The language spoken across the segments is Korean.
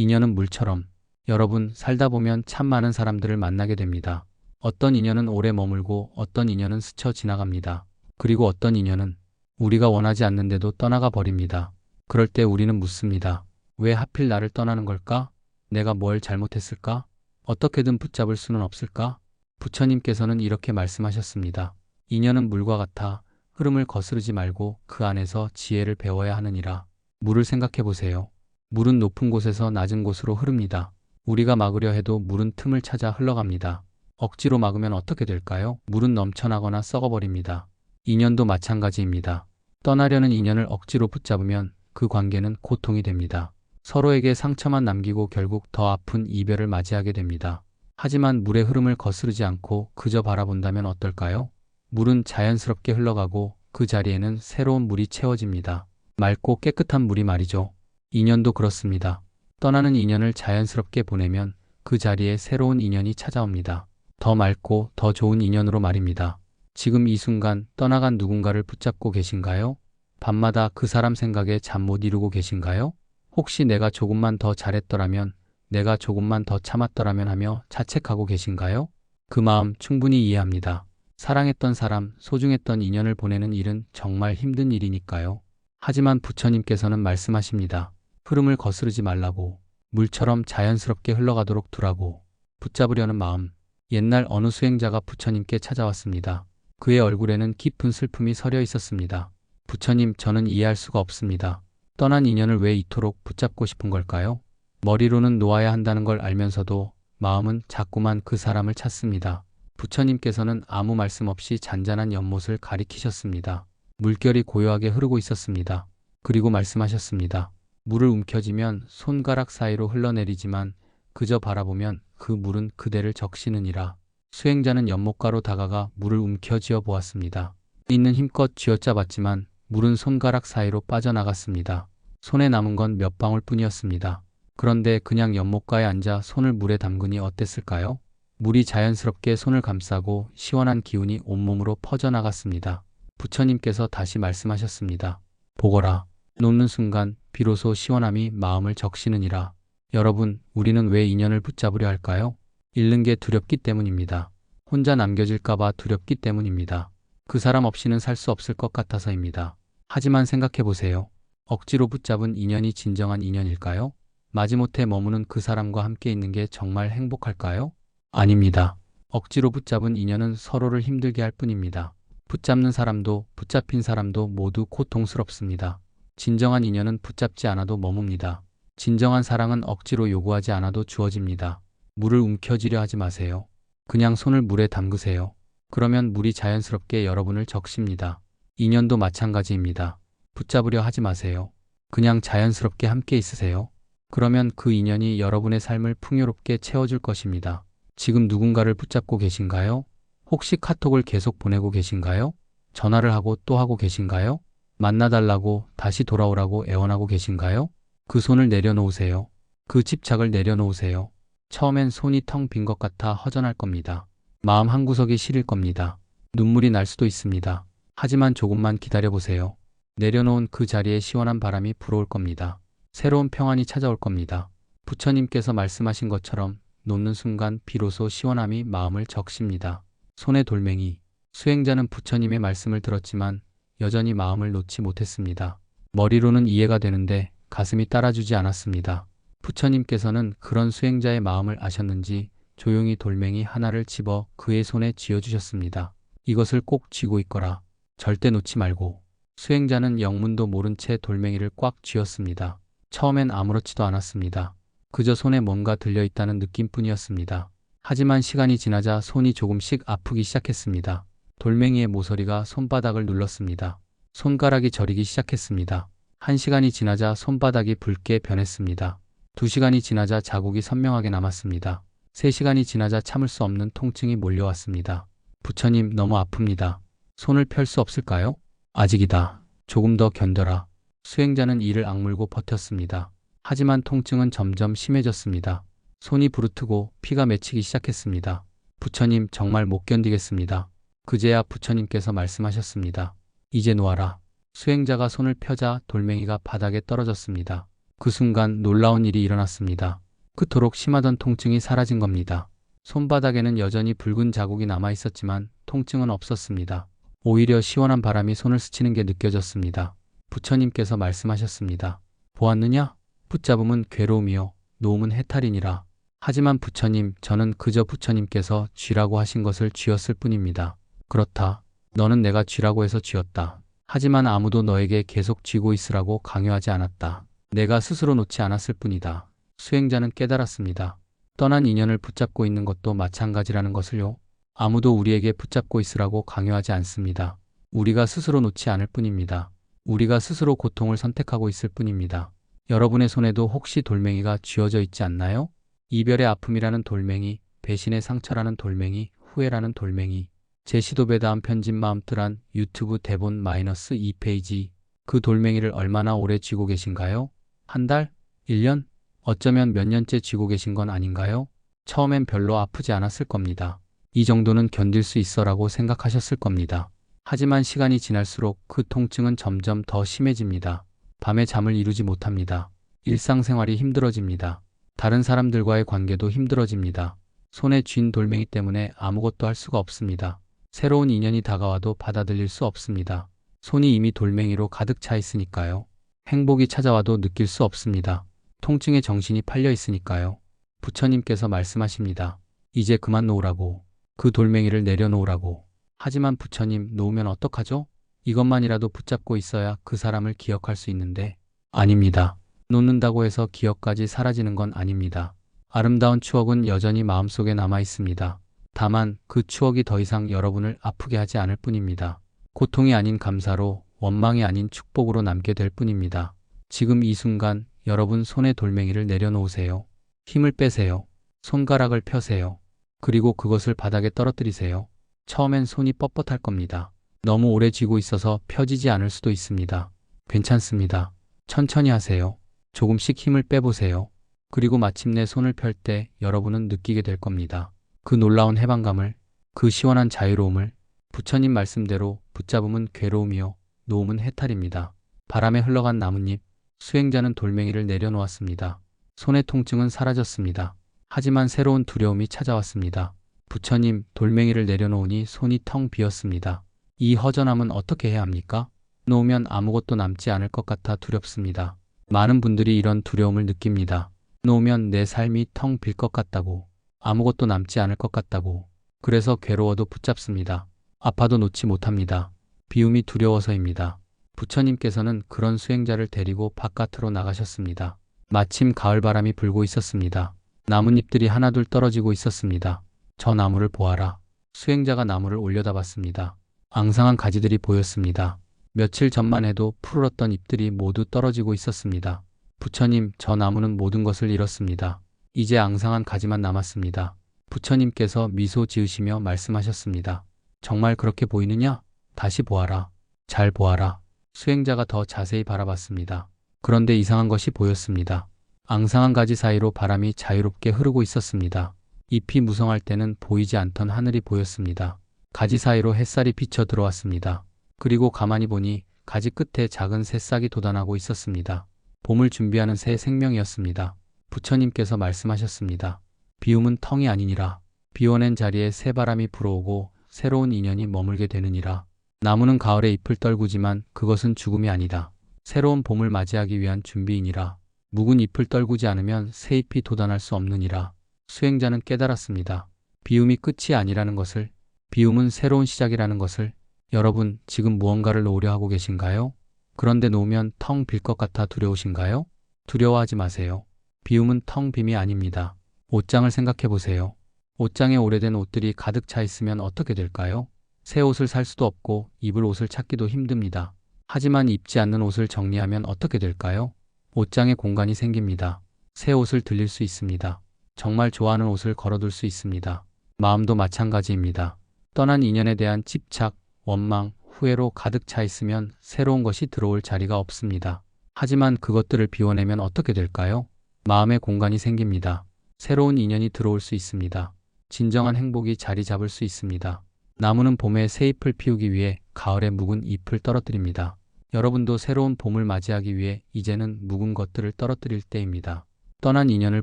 인연은 물처럼 여러분 살다 보면 참 많은 사람들을 만나게 됩니다. 어떤 인연은 오래 머물고 어떤 인연은 스쳐 지나갑니다. 그리고 어떤 인연은 우리가 원하지 않는데도 떠나가 버립니다. 그럴 때 우리는 묻습니다. 왜 하필 나를 떠나는 걸까? 내가 뭘 잘못했을까? 어떻게든 붙잡을 수는 없을까? 부처님께서는 이렇게 말씀하셨습니다. 인연은 물과 같아 흐름을 거스르지 말고 그 안에서 지혜를 배워야 하느니라. 물을 생각해 보세요. 물은 높은 곳에서 낮은 곳으로 흐릅니다. 우리가 막으려 해도 물은 틈을 찾아 흘러갑니다. 억지로 막으면 어떻게 될까요? 물은 넘쳐나거나 썩어버립니다. 인연도 마찬가지입니다. 떠나려는 인연을 억지로 붙잡으면 그 관계는 고통이 됩니다. 서로에게 상처만 남기고 결국 더 아픈 이별을 맞이하게 됩니다. 하지만 물의 흐름을 거스르지 않고 그저 바라본다면 어떨까요? 물은 자연스럽게 흘러가고 그 자리에는 새로운 물이 채워집니다. 맑고 깨끗한 물이 말이죠. 인연도 그렇습니다. 떠나는 인연을 자연스럽게 보내면 그 자리에 새로운 인연이 찾아옵니다. 더 맑고 더 좋은 인연으로 말입니다. 지금 이 순간 떠나간 누군가를 붙잡고 계신가요? 밤마다 그 사람 생각에 잠 못 이루고 계신가요? 혹시 내가 조금만 더 잘했더라면, 내가 조금만 더 참았더라면 하며 자책하고 계신가요? 그 마음 충분히 이해합니다. 사랑했던 사람, 소중했던 인연을 보내는 일은 정말 힘든 일이니까요. 하지만 부처님께서는 말씀하십니다. 흐름을 거스르지 말라고, 물처럼 자연스럽게 흘러가도록 두라고, 붙잡으려는 마음. 옛날 어느 수행자가 부처님께 찾아왔습니다. 그의 얼굴에는 깊은 슬픔이 서려 있었습니다. 부처님, 저는 이해할 수가 없습니다. 떠난 인연을 왜 이토록 붙잡고 싶은 걸까요? 머리로는 놓아야 한다는 걸 알면서도 마음은 자꾸만 그 사람을 찾습니다. 부처님께서는 아무 말씀 없이 잔잔한 연못을 가리키셨습니다. 물결이 고요하게 흐르고 있었습니다. 그리고 말씀하셨습니다. 물을 움켜쥐면 손가락 사이로 흘러내리지만 그저 바라보면 그 물은 그대를 적시느니라. 수행자는 연못가로 다가가 물을 움켜쥐어 보았습니다. 있는 힘껏 쥐어짜봤지만 물은 손가락 사이로 빠져나갔습니다. 손에 남은 건 몇 방울 뿐이었습니다. 그런데 그냥 연못가에 앉아 손을 물에 담그니 어땠을까요? 물이 자연스럽게 손을 감싸고 시원한 기운이 온몸으로 퍼져나갔습니다. 부처님께서 다시 말씀하셨습니다. 보거라. 놓는 순간 비로소 시원함이 마음을 적시느니라. 여러분, 우리는 왜 인연을 붙잡으려 할까요? 잃는 게 두렵기 때문입니다. 혼자 남겨질까봐 두렵기 때문입니다. 그 사람 없이는 살 수 없을 것 같아서입니다. 하지만 생각해 보세요. 억지로 붙잡은 인연이 진정한 인연일까요? 마지못해 머무는 그 사람과 함께 있는 게 정말 행복할까요? 아닙니다. 억지로 붙잡은 인연은 서로를 힘들게 할 뿐입니다. 붙잡는 사람도 붙잡힌 사람도 모두 고통스럽습니다. 진정한 인연은 붙잡지 않아도 머뭅니다. 진정한 사랑은 억지로 요구하지 않아도 주어집니다. 물을 움켜쥐려 하지 마세요. 그냥 손을 물에 담그세요. 그러면 물이 자연스럽게 여러분을 적십니다. 인연도 마찬가지입니다. 붙잡으려 하지 마세요. 그냥 자연스럽게 함께 있으세요. 그러면 그 인연이 여러분의 삶을 풍요롭게 채워줄 것입니다. 지금 누군가를 붙잡고 계신가요? 혹시 카톡을 계속 보내고 계신가요? 전화를 하고 또 하고 계신가요? 만나달라고 다시 돌아오라고 애원하고 계신가요? 그 손을 내려놓으세요. 그 집착을 내려놓으세요. 처음엔 손이 텅 빈 것 같아 허전할 겁니다. 마음 한구석이 시릴 겁니다. 눈물이 날 수도 있습니다. 하지만 조금만 기다려보세요. 내려놓은 그 자리에 시원한 바람이 불어올 겁니다. 새로운 평안이 찾아올 겁니다. 부처님께서 말씀하신 것처럼 놓는 순간 비로소 시원함이 마음을 적십니다. 손의 돌멩이. 수행자는 부처님의 말씀을 들었지만 여전히 마음을 놓지 못했습니다. 머리로는 이해가 되는데 가슴이 따라주지 않았습니다. 부처님께서는 그런 수행자의 마음을 아셨는지 조용히 돌멩이 하나를 집어 그의 손에 쥐어주셨습니다. 이것을 꼭 쥐고 있거라. 절대 놓지 말고. 수행자는 영문도 모른 채 돌멩이를 꽉 쥐었습니다. 처음엔 아무렇지도 않았습니다. 그저 손에 뭔가 들려있다는 느낌뿐이었습니다. 하지만 시간이 지나자 손이 조금씩 아프기 시작했습니다. 돌멩이의 모서리가 손바닥을 눌렀습니다. 손가락이 저리기 시작했습니다. 한 시간이 지나자 손바닥이 붉게 변했습니다. 두 시간이 지나자 자국이 선명하게 남았습니다. 세 시간이 지나자 참을 수 없는 통증이 몰려왔습니다. 부처님 너무 아픕니다. 손을 펼 수 없을까요? 아직이다. 조금 더 견뎌라. 수행자는 이를 악물고 버텼습니다. 하지만 통증은 점점 심해졌습니다. 손이 부르트고 피가 맺히기 시작했습니다. 부처님 정말 못 견디겠습니다. 그제야 부처님께서 말씀하셨습니다. 이제 놓아라. 수행자가 손을 펴자 돌멩이가 바닥에 떨어졌습니다. 그 순간 놀라운 일이 일어났습니다. 그토록 심하던 통증이 사라진 겁니다. 손바닥에는 여전히 붉은 자국이 남아 있었지만 통증은 없었습니다. 오히려 시원한 바람이 손을 스치는 게 느껴졌습니다. 부처님께서 말씀하셨습니다. 보았느냐? 붙잡음은 괴로움이요. 놓음은 해탈이니라. 하지만 부처님, 저는 그저 부처님께서 쥐라고 하신 것을 쥐었을 뿐입니다. 그렇다. 너는 내가 쥐라고 해서 쥐었다. 하지만 아무도 너에게 계속 쥐고 있으라고 강요하지 않았다. 내가 스스로 놓지 않았을 뿐이다. 수행자는 깨달았습니다. 떠난 인연을 붙잡고 있는 것도 마찬가지라는 것을요. 아무도 우리에게 붙잡고 있으라고 강요하지 않습니다. 우리가 스스로 놓지 않을 뿐입니다. 우리가 스스로 고통을 선택하고 있을 뿐입니다. 여러분의 손에도 혹시 돌멩이가 쥐어져 있지 않나요? 이별의 아픔이라는 돌멩이, 배신의 상처라는 돌멩이, 후회라는 돌멩이, 제시도배 다음 편집 마음뜨란 유튜브 대본 마이너스 2페이지. 그 돌멩이를 얼마나 오래 쥐고 계신가요? 한 달? 1년? 어쩌면 몇 년째 쥐고 계신 건 아닌가요? 처음엔 별로 아프지 않았을 겁니다. 이 정도는 견딜 수 있어라고 생각하셨을 겁니다. 하지만 시간이 지날수록 그 통증은 점점 더 심해집니다. 밤에 잠을 이루지 못합니다. 일상생활이 힘들어집니다. 다른 사람들과의 관계도 힘들어집니다. 손에 쥔 돌멩이 때문에 아무것도 할 수가 없습니다. 새로운 인연이 다가와도 받아들일 수 없습니다. 손이 이미 돌멩이로 가득 차 있으니까요. 행복이 찾아와도 느낄 수 없습니다. 통증에 정신이 팔려 있으니까요. 부처님께서 말씀하십니다. 이제 그만 놓으라고. 그 돌멩이를 내려놓으라고. 하지만 부처님 놓으면 어떡하죠? 이것만이라도 붙잡고 있어야 그 사람을 기억할 수 있는데 아닙니다. 놓는다고 해서 기억까지 사라지는 건 아닙니다. 아름다운 추억은 여전히 마음속에 남아 있습니다. 다만 그 추억이 더 이상 여러분을 아프게 하지 않을 뿐입니다. 고통이 아닌 감사로 원망이 아닌 축복으로 남게 될 뿐입니다. 지금 이 순간 여러분 손에 돌멩이를 내려놓으세요. 힘을 빼세요. 손가락을 펴세요. 그리고 그것을 바닥에 떨어뜨리세요. 처음엔 손이 뻣뻣할 겁니다. 너무 오래 쥐고 있어서 펴지지 않을 수도 있습니다. 괜찮습니다. 천천히 하세요. 조금씩 힘을 빼보세요. 그리고 마침내 손을 펼 때 여러분은 느끼게 될 겁니다. 그 놀라운 해방감을, 그 시원한 자유로움을 부처님 말씀대로 붙잡음은 괴로움이요, 놓음은 해탈입니다. 바람에 흘러간 나뭇잎, 수행자는 돌멩이를 내려놓았습니다. 손의 통증은 사라졌습니다. 하지만 새로운 두려움이 찾아왔습니다. 부처님, 돌멩이를 내려놓으니 손이 텅 비었습니다. 이 허전함은 어떻게 해야 합니까? 놓으면 아무것도 남지 않을 것 같아 두렵습니다. 많은 분들이 이런 두려움을 느낍니다. 놓으면 내 삶이 텅 빌 것 같다고, 아무것도 남지 않을 것 같다고, 그래서 괴로워도 붙잡습니다. 아파도 놓지 못합니다. 비움이 두려워서입니다. 부처님께서는 그런 수행자를 데리고 바깥으로 나가셨습니다. 마침 가을 바람이 불고 있었습니다. 나뭇잎들이 하나둘 떨어지고 있었습니다. 저 나무를 보아라. 수행자가 나무를 올려다봤습니다. 앙상한 가지들이 보였습니다. 며칠 전만 해도 푸르렀던 잎들이 모두 떨어지고 있었습니다. 부처님, 저 나무는 모든 것을 잃었습니다. 이제 앙상한 가지만 남았습니다. 부처님께서 미소 지으시며 말씀하셨습니다. 정말 그렇게 보이느냐? 다시 보아라. 잘 보아라. 수행자가 더 자세히 바라봤습니다. 그런데 이상한 것이 보였습니다. 앙상한 가지 사이로 바람이 자유롭게 흐르고 있었습니다. 잎이 무성할 때는 보이지 않던 하늘이 보였습니다. 가지 사이로 햇살이 비쳐 들어왔습니다. 그리고 가만히 보니 가지 끝에 작은 새싹이 돋아나고 있었습니다. 봄을 준비하는 새 생명이었습니다. 부처님께서 말씀하셨습니다. 비움은 텅이 아니니라. 비워낸 자리에 새 바람이 불어오고 새로운 인연이 머물게 되느니라. 나무는 가을에 잎을 떨구지만 그것은 죽음이 아니다. 새로운 봄을 맞이하기 위한 준비이니라. 묵은 잎을 떨구지 않으면 새 잎이 돋아날 수 없느니라. 수행자는 깨달았습니다. 비움이 끝이 아니라는 것을, 비움은 새로운 시작이라는 것을, 여러분 지금 무언가를 놓으려 하고 계신가요? 그런데 놓으면 텅 빌 것 같아 두려우신가요? 두려워하지 마세요. 비움은 텅 빔이 아닙니다. 옷장을 생각해 보세요. 옷장에 오래된 옷들이 가득 차 있으면 어떻게 될까요? 새 옷을 살 수도 없고 입을 옷을 찾기도 힘듭니다. 하지만 입지 않는 옷을 정리하면 어떻게 될까요? 옷장에 공간이 생깁니다. 새 옷을 들릴 수 있습니다. 정말 좋아하는 옷을 걸어둘 수 있습니다. 마음도 마찬가지입니다. 떠난 인연에 대한 집착, 원망, 후회로 가득 차 있으면 새로운 것이 들어올 자리가 없습니다. 하지만 그것들을 비워내면 어떻게 될까요? 마음의 공간이 생깁니다. 새로운 인연이 들어올 수 있습니다. 진정한 행복이 자리 잡을 수 있습니다. 나무는 봄에 새 잎을 피우기 위해 가을에 묵은 잎을 떨어뜨립니다. 여러분도 새로운 봄을 맞이하기 위해 이제는 묵은 것들을 떨어뜨릴 때입니다. 떠난 인연을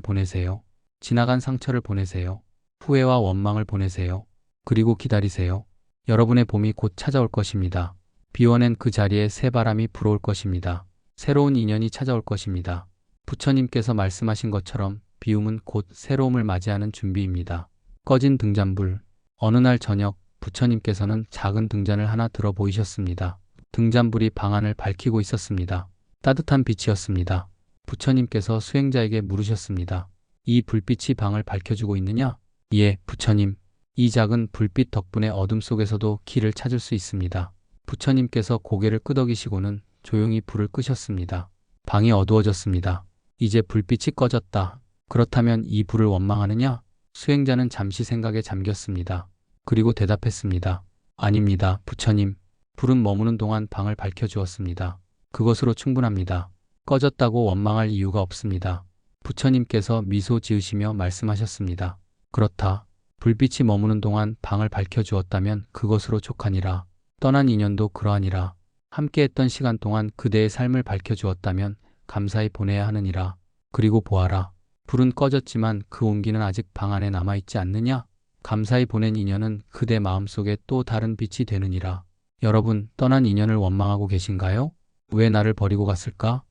보내세요. 지나간 상처를 보내세요. 후회와 원망을 보내세요. 그리고 기다리세요. 여러분의 봄이 곧 찾아올 것입니다. 비워낸 그 자리에 새 바람이 불어올 것입니다. 새로운 인연이 찾아올 것입니다. 부처님께서 말씀하신 것처럼 비움은 곧 새로움을 맞이하는 준비입니다. 꺼진 등잔불. 어느 날 저녁 부처님께서는 작은 등잔을 하나 들어 보이셨습니다. 등잔불이 방 안을 밝히고 있었습니다. 따뜻한 빛이었습니다. 부처님께서 수행자에게 물으셨습니다. 이 불빛이 방을 밝혀주고 있느냐? 예, 부처님. 이 작은 불빛 덕분에 어둠 속에서도 길을 찾을 수 있습니다. 부처님께서 고개를 끄덕이시고는 조용히 불을 끄셨습니다. 방이 어두워졌습니다. 이제 불빛이 꺼졌다. 그렇다면 이 불을 원망하느냐? 수행자는 잠시 생각에 잠겼습니다. 그리고 대답했습니다. 아닙니다, 부처님. 불은 머무는 동안 방을 밝혀주었습니다. 그것으로 충분합니다. 꺼졌다고 원망할 이유가 없습니다. 부처님께서 미소 지으시며 말씀하셨습니다. 그렇다. 불빛이 머무는 동안 방을 밝혀주었다면 그것으로 족하니라. 떠난 인연도 그러하니라. 함께했던 시간 동안 그대의 삶을 밝혀주었다면 감사히 보내야 하느니라. 그리고 보아라. 불은 꺼졌지만 그 온기는 아직 방 안에 남아있지 않느냐? 감사히 보낸 인연은 그대 마음속에 또 다른 빛이 되느니라. 여러분, 떠난 인연을 원망하고 계신가요? 왜 나를 버리고 갔을까?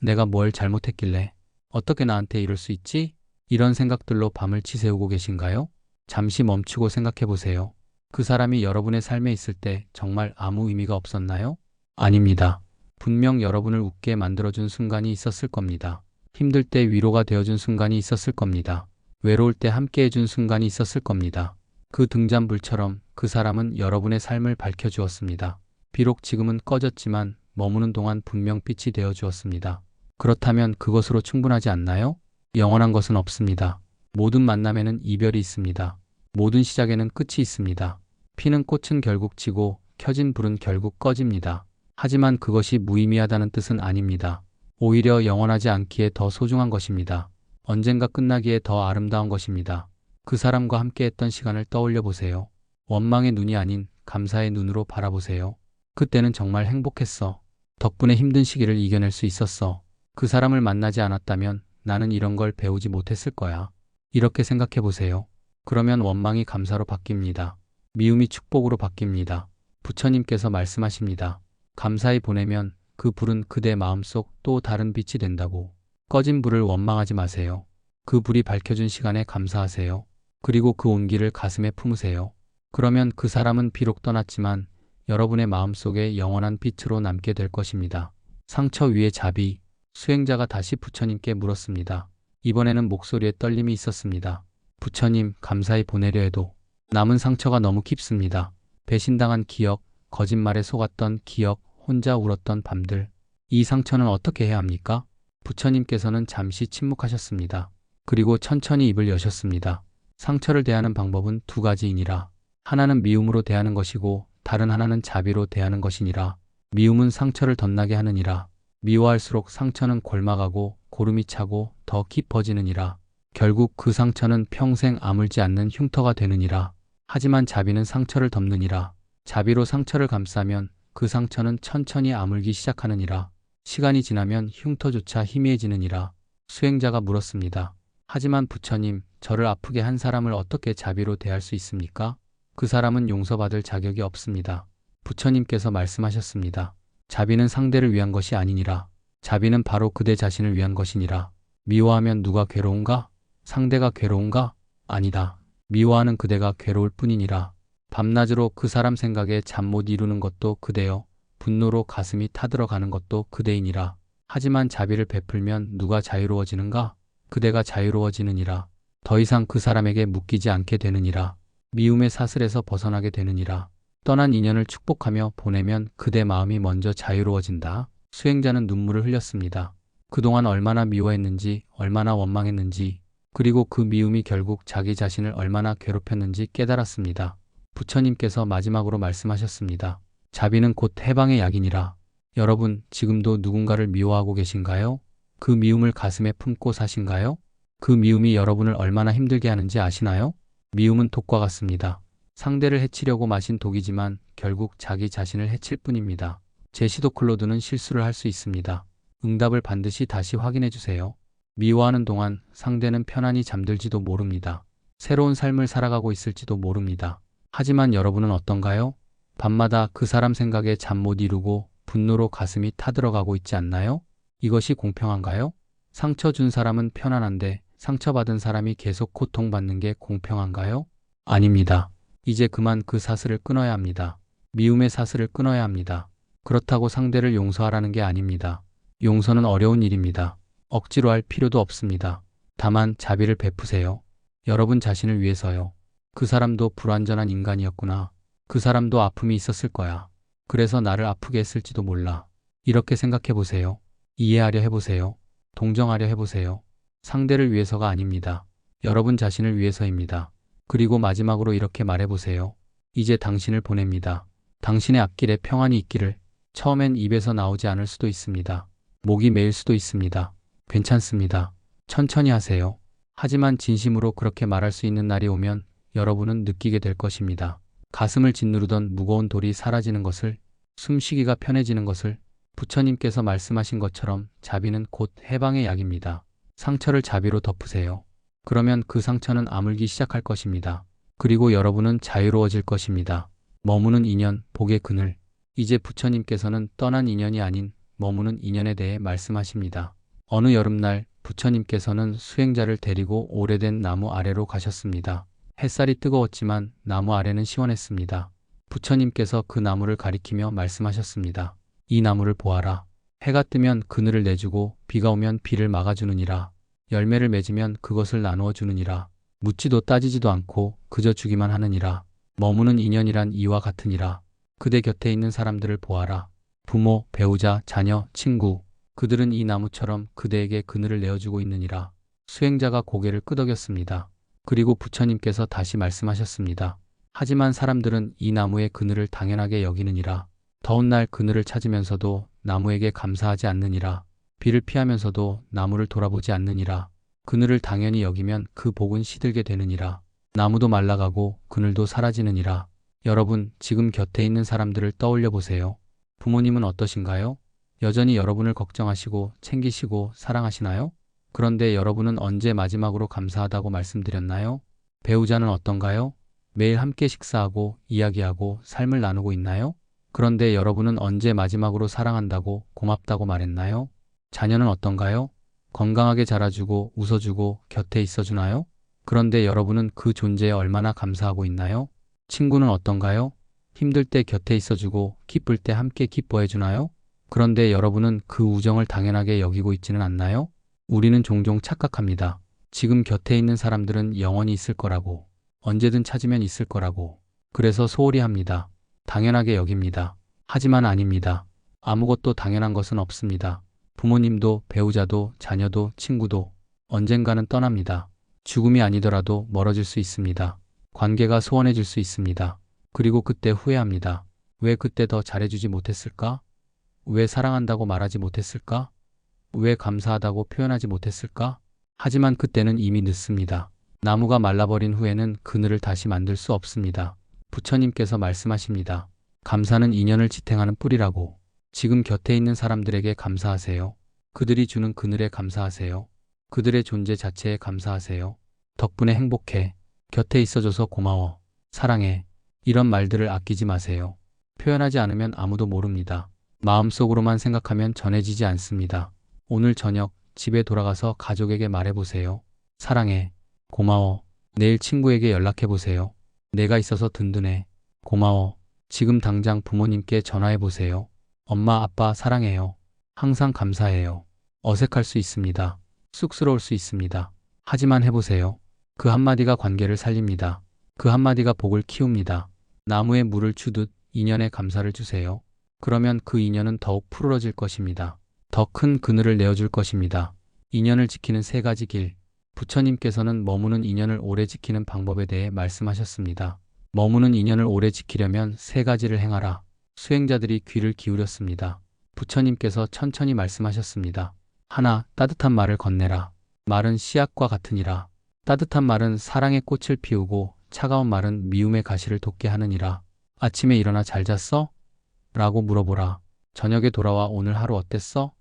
내가 뭘 잘못했길래? 어떻게 나한테 이럴 수 있지? 이런 생각들로 밤을 치새우고 계신가요? 잠시 멈추고 생각해 보세요. 그 사람이 여러분의 삶에 있을 때 정말 아무 의미가 없었나요? 아닙니다. 분명 여러분을 웃게 만들어준 순간이 있었을 겁니다. 힘들 때 위로가 되어준 순간이 있었을 겁니다. 외로울 때 함께 해준 순간이 있었을 겁니다. 그 등잔불처럼 그 사람은 여러분의 삶을 밝혀주었습니다. 비록 지금은 꺼졌지만 머무는 동안 분명 빛이 되어 주었습니다. 그렇다면 그것으로 충분하지 않나요? 영원한 것은 없습니다. 모든 만남에는 이별이 있습니다. 모든 시작에는 끝이 있습니다. 피는 꽃은 결국 지고 켜진 불은 결국 꺼집니다. 하지만 그것이 무의미하다는 뜻은 아닙니다. 오히려 영원하지 않기에 더 소중한 것입니다. 언젠가 끝나기에 더 아름다운 것입니다. 그 사람과 함께했던 시간을 떠올려 보세요. 원망의 눈이 아닌 감사의 눈으로 바라보세요. 그때는 정말 행복했어. 덕분에 힘든 시기를 이겨낼 수 있었어. 그 사람을 만나지 않았다면 나는 이런 걸 배우지 못했을 거야. 이렇게 생각해 보세요. 그러면 원망이 감사로 바뀝니다. 미움이 축복으로 바뀝니다. 부처님께서 말씀하십니다. 감사히 보내면 그 불은 그대 마음속 또 다른 빛이 된다고. 꺼진 불을 원망하지 마세요. 그 불이 밝혀준 시간에 감사하세요. 그리고 그 온기를 가슴에 품으세요. 그러면 그 사람은 비록 떠났지만 여러분의 마음속에 영원한 빛으로 남게 될 것입니다. 상처 위에 자비, 수행자가 다시 부처님께 물었습니다. 이번에는 목소리에 떨림이 있었습니다. 부처님, 감사히 보내려 해도 남은 상처가 너무 깊습니다. 배신당한 기억, 거짓말에 속았던 기억, 혼자 울었던 밤들. 이 상처는 어떻게 해야 합니까? 부처님께서는 잠시 침묵하셨습니다. 그리고 천천히 입을 여셨습니다. 상처를 대하는 방법은 두 가지이니라. 하나는 미움으로 대하는 것이고 다른 하나는 자비로 대하는 것이니라. 미움은 상처를 덧나게 하느니라. 미워할수록 상처는 골마가고 고름이 차고 더 깊어지느니라. 결국 그 상처는 평생 아물지 않는 흉터가 되느니라. 하지만 자비는 상처를 덮느니라. 자비로 상처를 감싸면 그 상처는 천천히 아물기 시작하느니라. 시간이 지나면 흉터조차 희미해지느니라. 수행자가 물었습니다. 하지만 부처님, 저를 아프게 한 사람을 어떻게 자비로 대할 수 있습니까? 그 사람은 용서받을 자격이 없습니다. 부처님께서 말씀하셨습니다. 자비는 상대를 위한 것이 아니니라. 자비는 바로 그대 자신을 위한 것이니라. 미워하면 누가 괴로운가? 상대가 괴로운가? 아니다. 미워하는 그대가 괴로울 뿐이니라. 밤낮으로 그 사람 생각에 잠 못 이루는 것도 그대요. 분노로 가슴이 타들어가는 것도 그대이니라. 하지만 자비를 베풀면 누가 자유로워지는가? 그대가 자유로워지느니라. 더 이상 그 사람에게 묶이지 않게 되느니라. 미움의 사슬에서 벗어나게 되느니라. 떠난 인연을 축복하며 보내면 그대 마음이 먼저 자유로워진다. 수행자는 눈물을 흘렸습니다. 그동안 얼마나 미워했는지, 얼마나 원망했는지, 그리고 그 미움이 결국 자기 자신을 얼마나 괴롭혔는지 깨달았습니다. 부처님께서 마지막으로 말씀하셨습니다. 자비는 곧 해방의 약이니라. 여러분, 지금도 누군가를 미워하고 계신가요? 그 미움을 가슴에 품고 사신가요? 그 미움이 여러분을 얼마나 힘들게 하는지 아시나요? 미움은 독과 같습니다. 상대를 해치려고 마신 독이지만 결국 자기 자신을 해칠 뿐입니다. 제시도 클로드는 실수를 할 수 있습니다. 응답을 반드시 다시 확인해 주세요. 미워하는 동안 상대는 편안히 잠들지도 모릅니다. 새로운 삶을 살아가고 있을지도 모릅니다. 하지만 여러분은 어떤가요? 밤마다 그 사람 생각에 잠 못 이루고 분노로 가슴이 타들어가고 있지 않나요? 이것이 공평한가요? 상처 준 사람은 편안한데 상처받은 사람이 계속 고통받는 게 공평한가요? 아닙니다. 이제 그만 그 사슬을 끊어야 합니다. 미움의 사슬을 끊어야 합니다. 그렇다고 상대를 용서하라는 게 아닙니다. 용서는 어려운 일입니다. 억지로 할 필요도 없습니다. 다만 자비를 베푸세요. 여러분 자신을 위해서요. 그 사람도 불완전한 인간이었구나. 그 사람도 아픔이 있었을 거야. 그래서 나를 아프게 했을지도 몰라. 이렇게 생각해 보세요. 이해하려 해보세요. 동정하려 해보세요. 상대를 위해서가 아닙니다. 여러분 자신을 위해서입니다. 그리고 마지막으로 이렇게 말해보세요. 이제 당신을 보냅니다. 당신의 앞길에 평안이 있기를 처음엔 입에서 나오지 않을 수도 있습니다. 목이 메일 수도 있습니다. 괜찮습니다. 천천히 하세요. 하지만 진심으로 그렇게 말할 수 있는 날이 오면 여러분은 느끼게 될 것입니다. 가슴을 짓누르던 무거운 돌이 사라지는 것을, 숨쉬기가 편해지는 것을 부처님께서 말씀하신 것처럼 자비는 곧 해방의 약입니다. 상처를 자비로 덮으세요. 그러면 그 상처는 아물기 시작할 것입니다. 그리고 여러분은 자유로워질 것입니다. 머무는 인연, 복의 그늘. 이제 부처님께서는 떠난 인연이 아닌 머무는 인연에 대해 말씀하십니다. 어느 여름날 부처님께서는 수행자를 데리고 오래된 나무 아래로 가셨습니다. 햇살이 뜨거웠지만 나무 아래는 시원했습니다. 부처님께서 그 나무를 가리키며 말씀하셨습니다. 이 나무를 보아라. 해가 뜨면 그늘을 내주고 비가 오면 비를 막아주느니라. 열매를 맺으면 그것을 나누어 주느니라. 묻지도 따지지도 않고 그저 주기만 하느니라. 머무는 인연이란 이와 같으니라. 그대 곁에 있는 사람들을 보아라. 부모, 배우자, 자녀, 친구. 그들은 이 나무처럼 그대에게 그늘을 내어주고 있느니라. 수행자가 고개를 끄덕였습니다. 그리고 부처님께서 다시 말씀하셨습니다. 하지만 사람들은 이 나무의 그늘을 당연하게 여기느니라. 더운 날 그늘을 찾으면서도 나무에게 감사하지 않느니라. 비를 피하면서도 나무를 돌아보지 않느니라. 그늘을 당연히 여기면 그 복은 시들게 되느니라. 나무도 말라가고 그늘도 사라지느니라. 여러분, 지금 곁에 있는 사람들을 떠올려 보세요. 부모님은 어떠신가요? 여전히 여러분을 걱정하시고 챙기시고 사랑하시나요? 그런데 여러분은 언제 마지막으로 감사하다고 말씀드렸나요? 배우자는 어떤가요? 매일 함께 식사하고 이야기하고 삶을 나누고 있나요? 그런데 여러분은 언제 마지막으로 사랑한다고 고맙다고 말했나요? 자녀는 어떤가요? 건강하게 자라주고 웃어주고 곁에 있어주나요? 그런데 여러분은 그 존재에 얼마나 감사하고 있나요? 친구는 어떤가요? 힘들 때 곁에 있어주고 기쁠 때 함께 기뻐해주나요? 그런데 여러분은 그 우정을 당연하게 여기고 있지는 않나요? 우리는 종종 착각합니다. 지금 곁에 있는 사람들은 영원히 있을 거라고, 언제든 찾으면 있을 거라고. 그래서 소홀히 합니다. 당연하게 여깁니다. 하지만 아닙니다. 아무것도 당연한 것은 없습니다. 부모님도, 배우자도, 자녀도, 친구도 언젠가는 떠납니다. 죽음이 아니더라도 멀어질 수 있습니다. 관계가 소원해질 수 있습니다. 그리고 그때 후회합니다. 왜 그때 더 잘해주지 못했을까? 왜 사랑한다고 말하지 못했을까? 왜 감사하다고 표현하지 못했을까? 하지만 그때는 이미 늦습니다. 나무가 말라버린 후에는 그늘을 다시 만들 수 없습니다. 부처님께서 말씀하십니다. 감사는 인연을 지탱하는 뿌리라고. 지금 곁에 있는 사람들에게 감사하세요. 그들이 주는 그늘에 감사하세요. 그들의 존재 자체에 감사하세요. 덕분에 행복해. 곁에 있어줘서 고마워. 사랑해. 이런 말들을 아끼지 마세요. 표현하지 않으면 아무도 모릅니다. 마음속으로만 생각하면 전해지지 않습니다. 오늘 저녁 집에 돌아가서 가족에게 말해보세요. 사랑해. 고마워. 내일 친구에게 연락해보세요. 내가 있어서 든든해. 고마워. 지금 당장 부모님께 전화해보세요. 엄마, 아빠 사랑해요. 항상 감사해요. 어색할 수 있습니다. 쑥스러울 수 있습니다. 하지만 해보세요. 그 한마디가 관계를 살립니다. 그 한마디가 복을 키웁니다. 나무에 물을 주듯 인연에 감사를 주세요. 그러면 그 인연은 더욱 푸르러질 것입니다. 더 큰 그늘을 내어줄 것입니다. 인연을 지키는 세 가지 길. 부처님께서는 머무는 인연을 오래 지키는 방법에 대해 말씀하셨습니다. 머무는 인연을 오래 지키려면 세 가지를 행하라. 수행자들이 귀를 기울였습니다. 부처님께서 천천히 말씀하셨습니다. 하나, 따뜻한 말을 건네라. 말은 씨앗과 같으니라. 따뜻한 말은 사랑의 꽃을 피우고 차가운 말은 미움의 가시를 돋게 하느니라. 아침에 일어나 잘 잤어? 라고 물어보라. 저녁에 돌아와 오늘 하루 어땠어?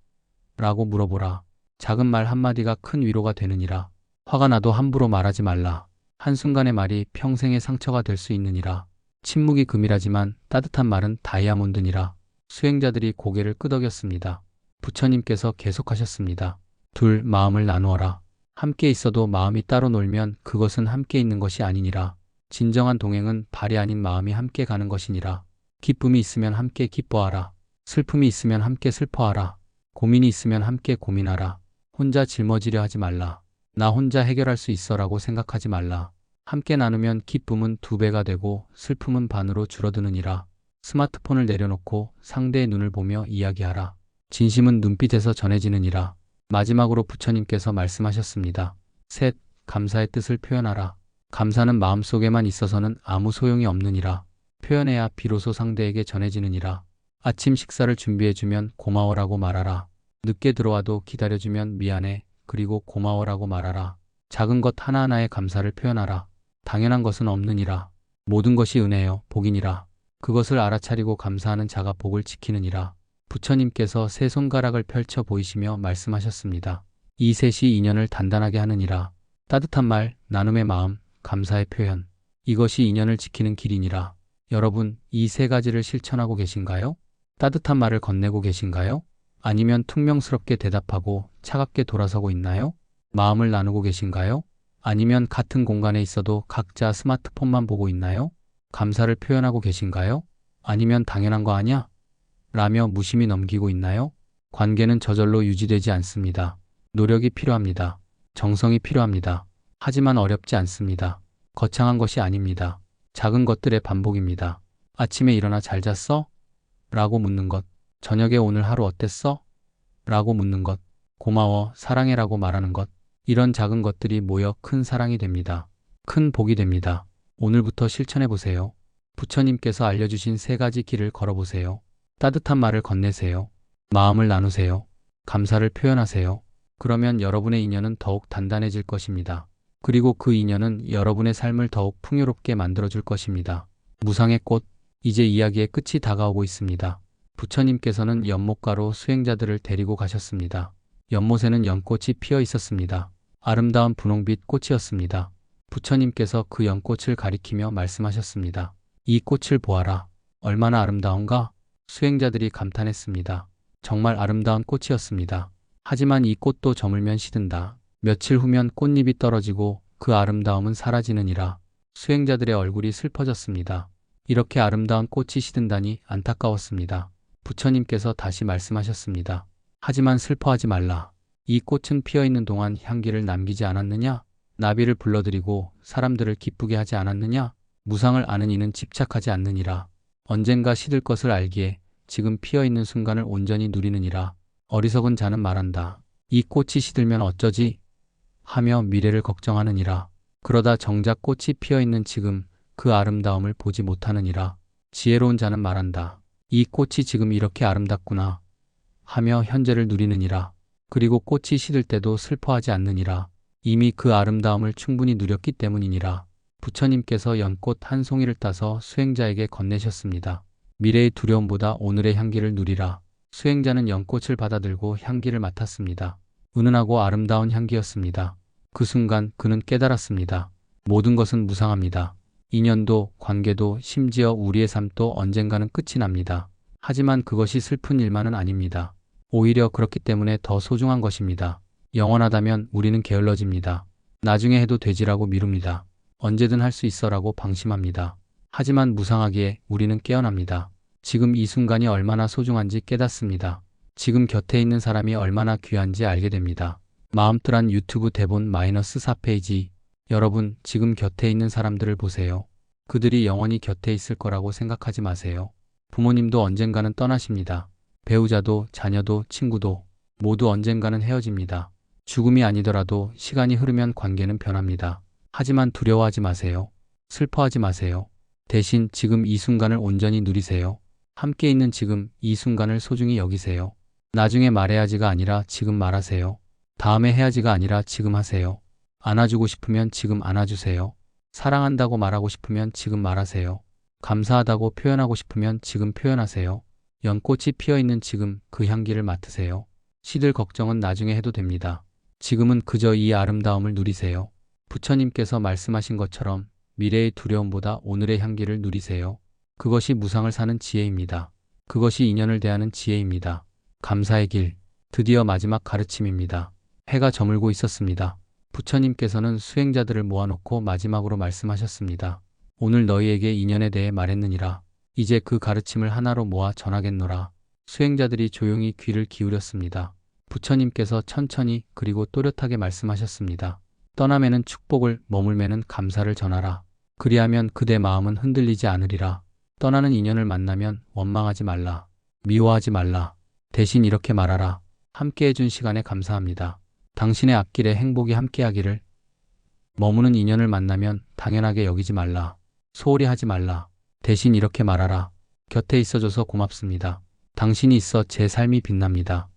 라고 물어보라. 작은 말 한마디가 큰 위로가 되느니라. 화가 나도 함부로 말하지 말라. 한순간의 말이 평생의 상처가 될 수 있느니라. 침묵이 금이라지만 따뜻한 말은 다이아몬드니라. 수행자들이 고개를 끄덕였습니다. 부처님께서 계속하셨습니다. 둘, 마음을 나누어라. 함께 있어도 마음이 따로 놀면 그것은 함께 있는 것이 아니니라. 진정한 동행은 발이 아닌 마음이 함께 가는 것이니라. 기쁨이 있으면 함께 기뻐하라. 슬픔이 있으면 함께 슬퍼하라. 고민이 있으면 함께 고민하라. 혼자 짊어지려 하지 말라. 나 혼자 해결할 수 있어라고 생각하지 말라. 함께 나누면 기쁨은 두 배가 되고 슬픔은 반으로 줄어드느니라. 스마트폰을 내려놓고 상대의 눈을 보며 이야기하라. 진심은 눈빛에서 전해지느니라. 마지막으로 부처님께서 말씀하셨습니다. 셋, 감사의 뜻을 표현하라. 감사는 마음속에만 있어서는 아무 소용이 없느니라. 표현해야 비로소 상대에게 전해지느니라. 아침 식사를 준비해주면 고마워라고 말하라. 늦게 들어와도 기다려주면 미안해. 그리고 고마워라고 말하라. 작은 것 하나하나에 감사를 표현하라. 당연한 것은 없느니라. 모든 것이 은혜요, 복이니라. 그것을 알아차리고 감사하는 자가 복을 지키느니라. 부처님께서 세 손가락을 펼쳐 보이시며 말씀하셨습니다. 이 셋이 인연을 단단하게 하느니라. 따뜻한 말, 나눔의 마음, 감사의 표현. 이것이 인연을 지키는 길이니라. 여러분, 이 세 가지를 실천하고 계신가요? 따뜻한 말을 건네고 계신가요? 아니면 퉁명스럽게 대답하고 차갑게 돌아서고 있나요? 마음을 나누고 계신가요? 아니면 같은 공간에 있어도 각자 스마트폰만 보고 있나요? 감사를 표현하고 계신가요? 아니면 당연한 거 아냐? 라며 무심히 넘기고 있나요? 관계는 저절로 유지되지 않습니다. 노력이 필요합니다. 정성이 필요합니다. 하지만 어렵지 않습니다. 거창한 것이 아닙니다. 작은 것들의 반복입니다. 아침에 일어나 잘 잤어? 라고 묻는 것. 저녁에 오늘 하루 어땠어? 라고 묻는 것. 고마워, 사랑해 라고 말하는 것. 이런 작은 것들이 모여 큰 사랑이 됩니다. 큰 복이 됩니다. 오늘부터 실천해 보세요. 부처님께서 알려주신 세 가지 길을 걸어보세요. 따뜻한 말을 건네세요. 마음을 나누세요. 감사를 표현하세요. 그러면 여러분의 인연은 더욱 단단해질 것입니다. 그리고 그 인연은 여러분의 삶을 더욱 풍요롭게 만들어줄 것입니다. 무상의 꽃, 이제 이야기의 끝이 다가오고 있습니다. 부처님께서는 연못가로 수행자들을 데리고 가셨습니다. 연못에는 연꽃이 피어 있었습니다. 아름다운 분홍빛 꽃이었습니다. 부처님께서 그 연꽃을 가리키며 말씀하셨습니다. 이 꽃을 보아라. 얼마나 아름다운가? 수행자들이 감탄했습니다. 정말 아름다운 꽃이었습니다. 하지만 이 꽃도 저물면 시든다. 며칠 후면 꽃잎이 떨어지고 그 아름다움은 사라지느니라. 수행자들의 얼굴이 슬퍼졌습니다. 이렇게 아름다운 꽃이 시든다니 안타까웠습니다. 부처님께서 다시 말씀하셨습니다. 하지만 슬퍼하지 말라. 이 꽃은 피어 있는 동안 향기를 남기지 않았느냐? 나비를 불러들이고 사람들을 기쁘게 하지 않았느냐? 무상을 아는 이는 집착하지 않느니라. 언젠가 시들 것을 알기에 지금 피어 있는 순간을 온전히 누리느니라. 어리석은 자는 말한다. 이 꽃이 시들면 어쩌지? 하며 미래를 걱정하느니라. 그러다 정작 꽃이 피어 있는 지금 그 아름다움을 보지 못하느니라. 지혜로운 자는 말한다. 이 꽃이 지금 이렇게 아름답구나. 하며 현재를 누리느니라. 그리고 꽃이 시들 때도 슬퍼하지 않느니라. 이미 그 아름다움을 충분히 누렸기 때문이니라. 부처님께서 연꽃 한 송이를 따서 수행자에게 건네셨습니다. 미래의 두려움보다 오늘의 향기를 누리라. 수행자는 연꽃을 받아들고 향기를 맡았습니다. 은은하고 아름다운 향기였습니다. 그 순간 그는 깨달았습니다. 모든 것은 무상합니다. 인연도, 관계도, 심지어 우리의 삶도 언젠가는 끝이 납니다. 하지만 그것이 슬픈 일만은 아닙니다. 오히려 그렇기 때문에 더 소중한 것입니다. 영원하다면 우리는 게을러집니다. 나중에 해도 되지라고 미룹니다. 언제든 할 수 있어라고 방심합니다. 하지만 무상하기에 우리는 깨어납니다. 지금 이 순간이 얼마나 소중한지 깨닫습니다. 지금 곁에 있는 사람이 얼마나 귀한지 알게 됩니다. 마음뜰한 유튜브 대본 마이너스 4페이지. 여러분, 지금 곁에 있는 사람들을 보세요. 그들이 영원히 곁에 있을 거라고 생각하지 마세요. 부모님도 언젠가는 떠나십니다. 배우자도, 자녀도, 친구도 모두 언젠가는 헤어집니다. 죽음이 아니더라도 시간이 흐르면 관계는 변합니다. 하지만 두려워하지 마세요. 슬퍼하지 마세요. 대신 지금 이 순간을 온전히 누리세요. 함께 있는 지금 이 순간을 소중히 여기세요. 나중에 말해야지가 아니라 지금 말하세요. 다음에 해야지가 아니라 지금 하세요. 안아주고 싶으면 지금 안아주세요. 사랑한다고 말하고 싶으면 지금 말하세요. 감사하다고 표현하고 싶으면 지금 표현하세요. 연꽃이 피어 있는 지금 그 향기를 맡으세요. 시들 걱정은 나중에 해도 됩니다. 지금은 그저 이 아름다움을 누리세요. 부처님께서 말씀하신 것처럼 미래의 두려움보다 오늘의 향기를 누리세요. 그것이 무상을 사는 지혜입니다. 그것이 인연을 대하는 지혜입니다. 감사의 길, 드디어 마지막 가르침입니다. 해가 저물고 있었습니다. 부처님께서는 수행자들을 모아놓고 마지막으로 말씀하셨습니다. 오늘 너희에게 인연에 대해 말했느니라. 이제 그 가르침을 하나로 모아 전하겠노라. 수행자들이 조용히 귀를 기울였습니다. 부처님께서 천천히 그리고 또렷하게 말씀하셨습니다. 떠남에는 축복을 머물매는 감사를 전하라. 그리하면 그대 마음은 흔들리지 않으리라. 떠나는 인연을 만나면 원망하지 말라. 미워하지 말라. 대신 이렇게 말하라. 함께 해준 시간에 감사합니다. 당신의 앞길에 행복이 함께하기를. 머무는 인연을 만나면 당연하게 여기지 말라. 소홀히 하지 말라. 대신 이렇게 말하라. 곁에 있어줘서 고맙습니다. 당신이 있어 제 삶이 빛납니다.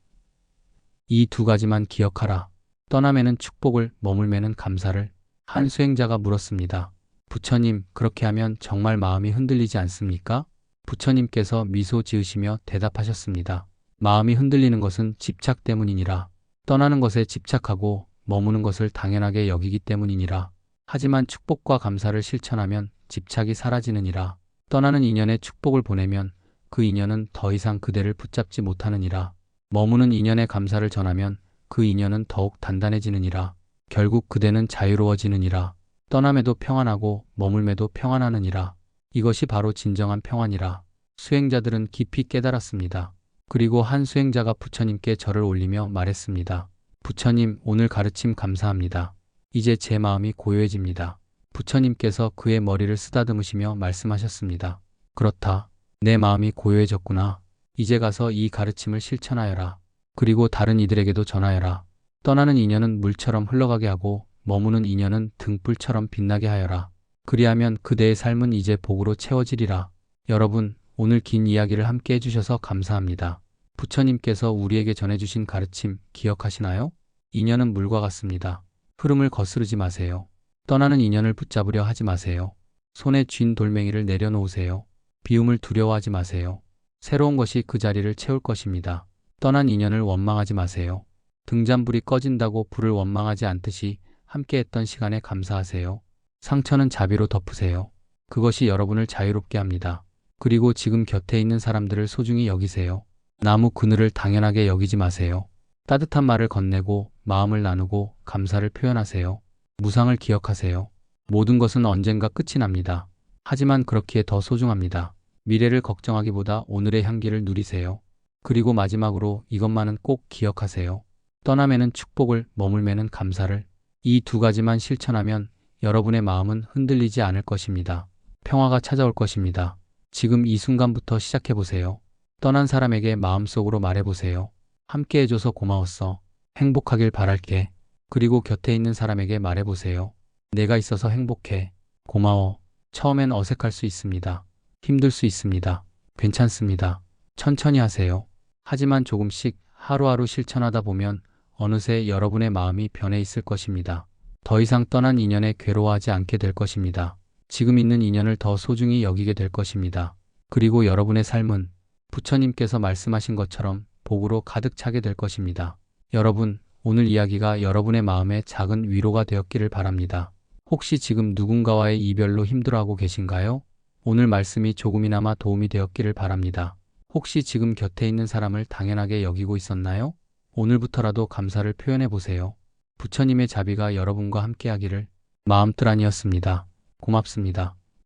이 두 가지만 기억하라. 떠남에는 축복을, 머물매는 감사를. 한 수행자가 물었습니다. 부처님, 그렇게 하면 정말 마음이 흔들리지 않습니까? 부처님께서 미소 지으시며 대답하셨습니다. 마음이 흔들리는 것은 집착 때문이니라. 떠나는 것에 집착하고 머무는 것을 당연하게 여기기 때문이니라. 하지만 축복과 감사를 실천하면 집착이 사라지느니라. 떠나는 인연에 축복을 보내면 그 인연은 더 이상 그대를 붙잡지 못하느니라. 머무는 인연에 감사를 전하면 그 인연은 더욱 단단해지느니라. 결국 그대는 자유로워지느니라. 떠남에도 평안하고 머물매도 평안하느니라. 이것이 바로 진정한 평안이라. 수행자들은 깊이 깨달았습니다. 그리고 한 수행자가 부처님께 절을 올리며 말했습니다. 부처님, 오늘 가르침 감사합니다. 이제 제 마음이 고요해집니다. 부처님께서 그의 머리를 쓰다듬으시며 말씀하셨습니다. 그렇다. 내 마음이 고요해졌구나. 이제 가서 이 가르침을 실천하여라. 그리고 다른 이들에게도 전하여라. 떠나는 인연은 물처럼 흘러가게 하고 머무는 인연은 등불처럼 빛나게 하여라. 그리하면 그대의 삶은 이제 복으로 채워지리라. 여러분, 오늘 긴 이야기를 함께 해주셔서 감사합니다. 부처님께서 우리에게 전해주신 가르침 기억하시나요? 인연은 물과 같습니다. 흐름을 거스르지 마세요. 떠나는 인연을 붙잡으려 하지 마세요. 손에 쥔 돌멩이를 내려놓으세요. 비움을 두려워하지 마세요. 새로운 것이 그 자리를 채울 것입니다. 떠난 인연을 원망하지 마세요. 등잔불이 꺼진다고 불을 원망하지 않듯이 함께했던 시간에 감사하세요. 상처는 자비로 덮으세요. 그것이 여러분을 자유롭게 합니다. 그리고 지금 곁에 있는 사람들을 소중히 여기세요. 나무 그늘을 당연하게 여기지 마세요. 따뜻한 말을 건네고 마음을 나누고 감사를 표현하세요. 무상을 기억하세요. 모든 것은 언젠가 끝이 납니다. 하지만 그렇기에 더 소중합니다. 미래를 걱정하기보다 오늘의 향기를 누리세요. 그리고 마지막으로 이것만은 꼭 기억하세요. 떠남에는 축복을, 머물매는 감사를. 이 두 가지만 실천하면 여러분의 마음은 흔들리지 않을 것입니다. 평화가 찾아올 것입니다. 지금 이 순간부터 시작해보세요. 떠난 사람에게 마음속으로 말해보세요. 함께 해줘서 고마웠어. 행복하길 바랄게. 그리고 곁에 있는 사람에게 말해보세요. 내가 있어서 행복해. 고마워. 처음엔 어색할 수 있습니다. 힘들 수 있습니다. 괜찮습니다. 천천히 하세요. 하지만 조금씩 하루하루 실천하다 보면 어느새 여러분의 마음이 변해 있을 것입니다. 더 이상 떠난 인연에 괴로워하지 않게 될 것입니다. 지금 있는 인연을 더 소중히 여기게 될 것입니다. 그리고 여러분의 삶은 부처님께서 말씀하신 것처럼 복으로 가득 차게 될 것입니다. 여러분, 오늘 이야기가 여러분의 마음에 작은 위로가 되었기를 바랍니다. 혹시 지금 누군가와의 이별로 힘들어하고 계신가요? 오늘 말씀이 조금이나마 도움이 되었기를 바랍니다. 혹시 지금 곁에 있는 사람을 당연하게 여기고 있었나요? 오늘부터라도 감사를 표현해 보세요. 부처님의 자비가 여러분과 함께하기를 마음뜰 아니었습니다. 고맙습니다.